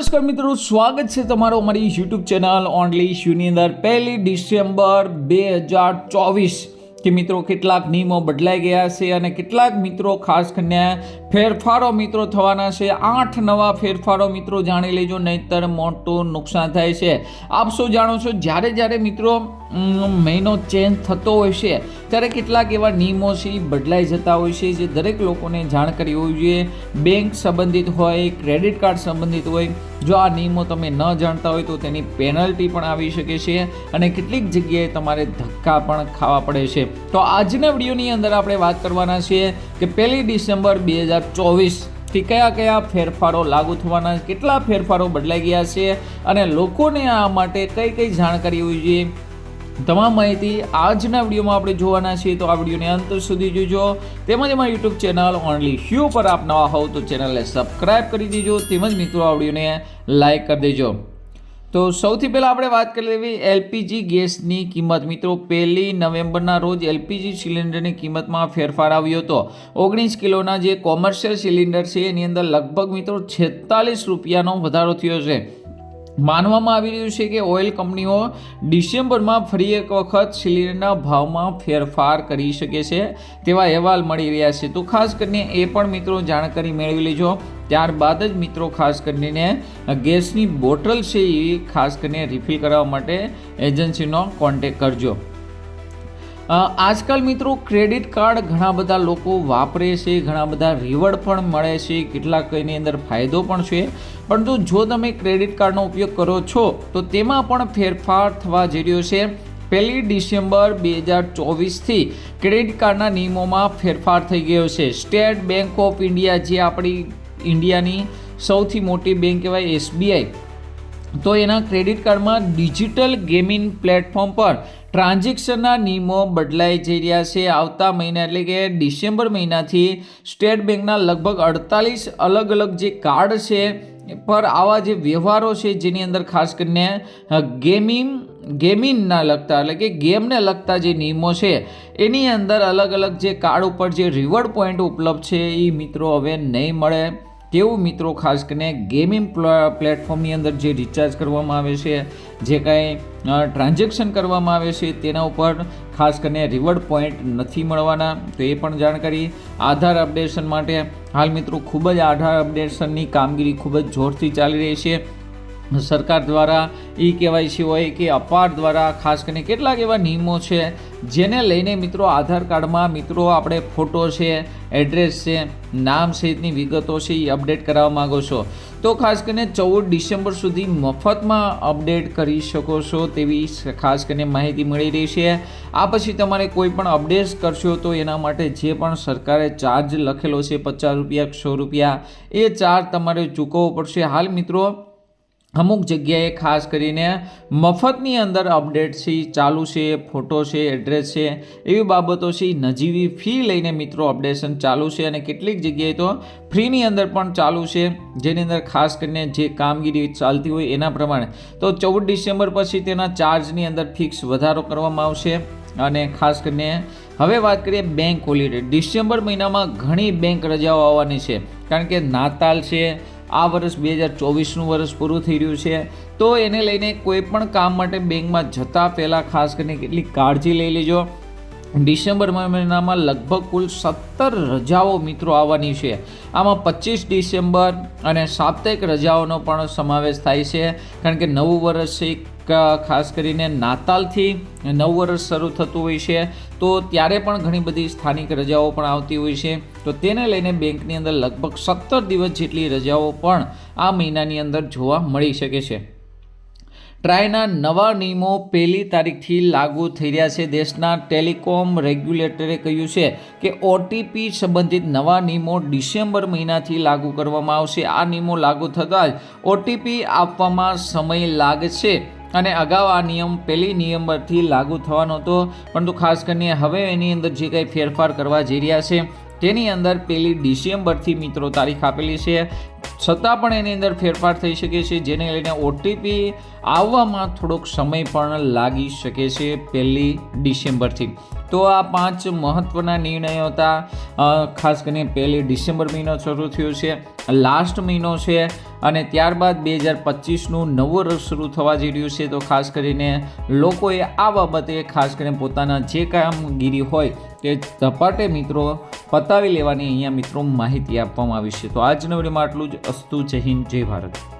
નમસ્કાર મિત્રો, સ્વાગત છે તમારો અમારી યુટ્યુબ ચેનલ ઓનલી શ્યુની અંદર. પહેલી ડિસેમ્બર બે હજાર ચોવીસ. કે મિત્રો કેટલાક નિયમો બદલાઈ ગયા છે અને કેટલાક મિત્રો ખાસ કરીને ફેરફારો મિત્રો થવાના છે. આઠ નવા ફેરફારો મિત્રો જાણી લેજો, નહીંતર મોટું નુકસાન થાય છે. આપ શું જાણો છો? જ્યારે જ્યારે મિત્રો મહિનો ચેન્જ થતો હોય છે, ત્યારે કેટલાક એવા નિયમો છે બદલાઈ જતા હોય છે જે દરેક લોકોને જાણ કરી હોવી જોઈએ. બેંક સંબંધિત હોય, ક્રેડિટ કાર્ડ સંબંધિત હોય, જો આ નિયમો તમે ન જાણતા હોય તો તેની પેનલ્ટી પણ આવી શકે છે અને કેટલીક જગ્યાએ તમારે ધક્કા પણ ખાવા પડે છે. તો આજના વિડીયોની અંદર આપણે વાત કરવાના છીએ કે પહેલી ડિસેમ્બર બે હજાર ચોવીસથી કયા કયા ફેરફારો લાગુ થવાના, કેટલા ફેરફારો બદલાઈ ગયા છે અને લોકોને આ માટે કઈ કઈ જાણકારી હોવી જોઈએ. તમામ માહિતી આજના વિડીયોમાં આપણે જોવાના છીએ, તો આ વિડીયોને અંત સુધી જોજો. તેમજ અમારી યુટ્યુબ ચેનલ ઓનલી હ્યુ પર આપ નવા હોવ તો ચેનલને સબસ્ક્રાઈબ કરી દેજો. તેમજ મિત્રો, આ વિડીયોને લાઇક કરી દેજો. તો સૌથી પહેલાં આપણે વાત કરી લેવી એલપીજી ગેસની કિંમત. મિત્રો, પહેલી નવેમ્બરના રોજ એલપીજી સિલિન્ડરની કિંમતમાં ફેરફાર આવ્યો હતો. ઓગણીસ કિલોના જે કોમર્શિયલ સિલિન્ડર છે, એની અંદર લગભગ મિત્રો છેતાલીસ રૂપિયાનો વધારો થયો છે. માનવામાં આવી રહ્યું છે કે ઓઇલ કંપનીઓ ડિસેમ્બરમાં ફરી એક વખત સિલિન્ડરના ભાવમાં ફેરફાર કરી શકે છે તેવા અહેવાલ મળી રહ્યા છે. તો ખાસ કરીને એ પણ મિત્રો જાણકારી મેળવી લેજો. ત્યારબાદ જ મિત્રો ખાસ કરીને ગેસની બોટલ છે એ ખાસ કરીને રિફિલ કરવા માટે એજન્સીનો કોન્ટેક કરજો. આજકાલ મિત્રો ક્રેડિટ કાર્ડ ઘણા બધા લોકો વાપરે છે, ઘણા બધા રિવર્ડ પણ મળે છે, કેટલાક એની અંદર ફાયદો પણ છે. પરંતુ જો તમે ક્રેડિટ કાર્ડનો ઉપયોગ કરો છો, તો તેમાં પણ ફેરફાર થવા જઈ રહ્યો છે. પહેલી ડિસેમ્બર બે હજાર ચોવીસથી ક્રેડિટ કાર્ડના નિયમોમાં ફેરફાર થઈ ગયો છે. સ્ટેટ બેંક ઓફ ઇન્ડિયા, જે આપણી ઇન્ડિયાની સૌથી મોટી બેંક કહેવાય, એસબીઆઈ, તો એના ક્રેડિટ કાર્ડમાં ડિજિટલ ગેમિંગ પ્લેટફોર્મ પર ટ્રાન્ઝેક્શનના નિયમો બદલાઈ જઈ રહ્યા છે. આવતા મહિના એટલે કે ડિસેમ્બર મહિનાથી સ્ટેટ બેંકના લગભગ અડતાલીસ અલગ અલગ જે કાર્ડ છે પર આવા જે વ્યવહારો છે જેની અંદર ખાસ કરીને ગેમિંગ, ગેમિંગના લગતા એટલે કે ગેમને લગતા જે નિયમો છે, એની અંદર અલગ અલગ જે કાર્ડ ઉપર જે રિવોર્ડ પોઈન્ટ ઉપલબ્ધ છે એ મિત્રો હવે નહીં મળે. તેવું મિત્રો ખાસ કરીને ગેમિંગ પ્લેટફોર્મની અંદર જે રિચાર્જ કરવામાં આવે છે, જે કાંઈ ટ્રાન્ઝેક્શન કરવામાં આવે છે, તેના ઉપર ખાસ કરીને રિવર્ડ પોઈન્ટ નથી મળવાના. તો એ પણ જાણકારી. આધાર અપડેશન માટે હાલ મિત્રો ખૂબ જ આધાર અપડેશનની કામગીરી ખૂબ જ જોરથી ચાલી રહી છે. સરકાર દ્વારા ઈ કેવાયસી હોય કે અપાર દ્વારા ખાસ કરીને કેટલાક એવા નિયમો છે, જેને લઈને મિત્રો આધાર કાર્ડમાં મિત્રો આપણે ફોટો છે, એડ્રેસ છે, નામ સહિતની વિગતો છે એ અપડેટ કરાવવા માગો છો. તો ખાસ કરીને ચૌદ ડિસેમ્બર સુધી મફતમાં અપડેટ કરી શકો છો તેવી ખાસ કરીને માહિતી મળી રહી છે. આ પછી તમારે કોઈ પણ અપડેટ કરશો તો એના માટે જે પણ સરકારે ચાર્જ લખેલો છે પચાસ રૂપિયા, સો રૂપિયા, એ ચાર્જ તમારે ચૂકવવો પડશે. હાલ મિત્રો અમુક જગ્યાએ ખાસ કરીને મફતની અંદર અપડેટ છે, ચાલુ છે, ફોટો છે, એડ્રેસ છે, એવી બાબતો છે, નજીવી ફી લઈને મિત્રો અપડેશન ચાલુ છે અને કેટલીક જગ્યાએ તો ફ્રીની અંદર પણ ચાલુ છે. જેની અંદર ખાસ કરીને જે કામગીરી ચાલતી હોય એના પ્રમાણે. તો ચૌદ ડિસેમ્બર પછી તેના ચાર્જની અંદર ફિક્સ વધારો કરવામાં આવશે. અને ખાસ કરીને હવે વાત કરીએ બેંક હોલિડે ડિસેમ્બર મહિનામાં ઘણી બેંક રજાઓ આવવાની છે. કારણ કે નાતાલ છે આ વર્ષ બે હજાર ચોવીસનું વર્ષ પૂરું થઈ રહ્યું છે. તો એને લઈને કોઈ પણ કામ માટે બેંકમાં જતાં પહેલાં ખાસ કરીને કેટલી કાળજી લઈ લેજો. ડિસેમ્બર મહિનામાં લગભગ કુલ સત્તર રજાઓ મિત્રો આવવાની છે. આમાં પચીસ ડિસેમ્બર અને સાપ્તાહિક રજાઓનો પણ સમાવેશ થાય છે. કારણ કે નવું વર્ષ છે ખાસ કરીને નાતાલથી નવ વર્ષ શરૂ થતું હોય છે, તો ત્યારે પણ ઘણી બધી સ્થાનિક રજાઓ પણ આવતી હોય છે. તો તેને લઈને બેંકની અંદર લગભગ સત્તર દિવસ જેટલી રજાઓ પણ આ મહિનાની અંદર જોવા મળી શકે છે. ટ્રાયના નવા નિયમો પહેલી તારીખથી લાગુ થઈ રહ્યા છે. દેશના ટેલિકોમ રેગ્યુલેટરે કહ્યું છે કે ઓટીપી સંબંધિત નવા નિયમો ડિસેમ્બર મહિનાથી લાગુ કરવામાં આવશે. આ નિયમો લાગુ થતાં જ ઓટીપી આપવામાં સમય લાગશે અને અગાઉ આ નિયમ પહેલી નિયમથી લાગુ થવાનો હતો. પરંતુ ખાસ કરીને હવે એની અંદર જે કંઈ ફેરફાર કરવા જઈ રહ્યા છે તેની અંદર પેલી ડિસેમ્બરથી મિત્રો તારીખ આપેલી છે. છતાં પણ એની અંદર ફેરફાર થઈ શકે છે, જેને લઈને ઓટીપી આવવામાં થોડોક સમય પણ લાગી શકે છે પહેલી ડિસેમ્બરથી. તો આ પાંચ મહત્ત્વના નિર્ણયો હતા. ખાસ કરીને પહેલી ડિસેમ્બર મહિનો શરૂ થયો છે, લાસ્ટ મહિનો છે, અને ત્યારબાદ બે હજાર પચીસનું નવું વર્ષ શરૂ થવા જઈ રહ્યું છે. તો ખાસ કરીને લોકોએ આ બાબતે ખાસ કરીને પોતાના જે કામગીરી હોય તે ઝપાટે મિત્રો પતાવી લેવાની અહીંયા મિત્રો માહિતી આપવામાં આવી છે. તો આજના વિડીયોમાં આટલું જ. અસ્તુ જય હિન્દ, જય ભારત.